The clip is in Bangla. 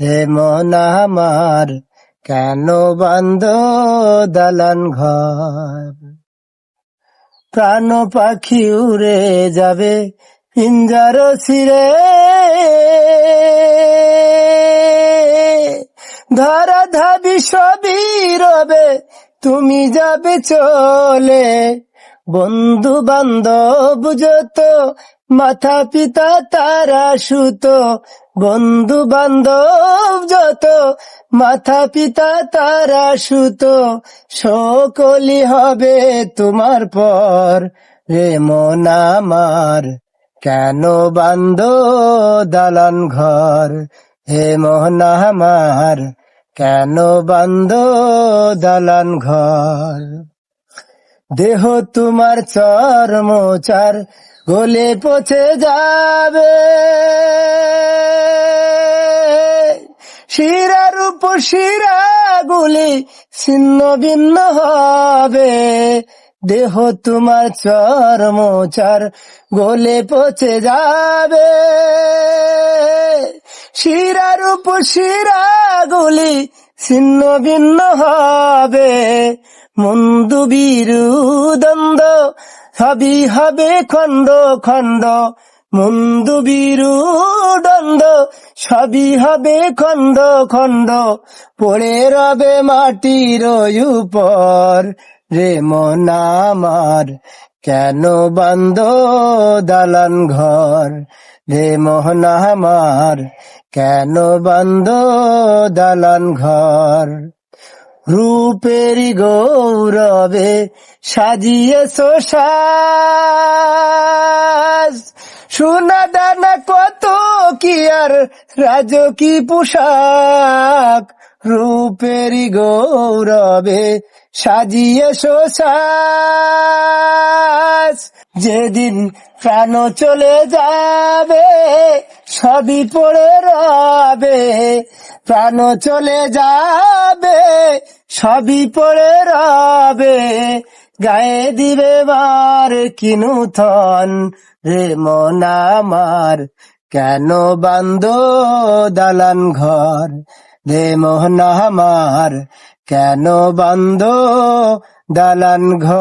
হে মন আমার, কেন বান্ধ দালান ঘর? প্রাণ পাখি উড়ে যাবে পিঞ্জার ছিঁড়ে ধরা ধাবি সবই রবে, তুমি যাবে চলে। বন্ধু বান্ধব যত মাথা পিতা তারা সুত। বন্ধু বান্ধব যত মাথা পিতা তারা সুত। সকলি হবে তোমার পর রে মন আমার। কেন বান্ধ দালান ঘর হে মোহন আমার? কেন বান্ধ দালান ঘর? দেহ তোমার চর্মচার গলে পচে যাবে। শিরার উপর শিরা গুলি ছিন্ন ভিন্ন হবে। দেহ তোমার চর্মচার গলে পচে যাবে। শিরার উপর শিরা গুলি ছিন্ন ভিন্ন হবে। মন্দু বীরু দ্বন্দ্ব সবই হবে খণ্ড খণ্ড মন্দু বীরু দ্বন্দ্ব সবই হবে খণ্ড খণ্ড পড়ে রবে মাটির উপর, রে মন আমার, কেন বান্ধ দালান ঘর? রে মোহন আমার, কেন বান্ধ দালান ঘর? রূপেরি গৌরবে সাজিয়ে সাজ। সোনা দানা কত কি আর রাজকি পোশাক। রূপেরি গৌরবে সাজিয়ে সাজ যেদিন প্রাণ চলে যাবে, সবই পড়ে রবে। প্রাণ চলে যাবে, সবই পড়ে রবে। গায়ে দিবে বার কিনু থন রে মন আমার। কেন বান্ধ দালান ঘর? রে মোহনা আমার কেন বান্ধ দালান ঘর?